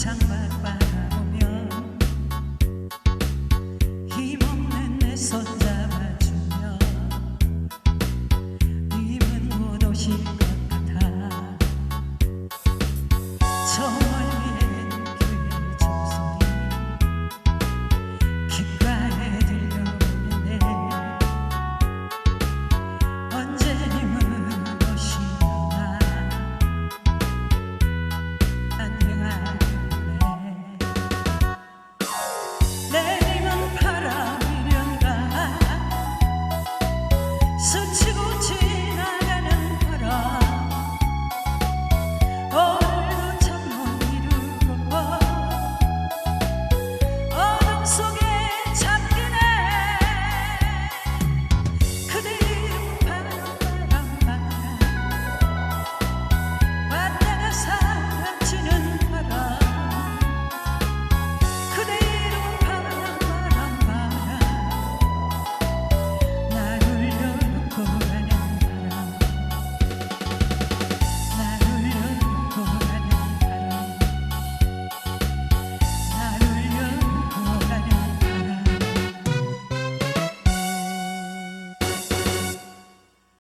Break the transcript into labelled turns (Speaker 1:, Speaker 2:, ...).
Speaker 1: ช่างมากไป So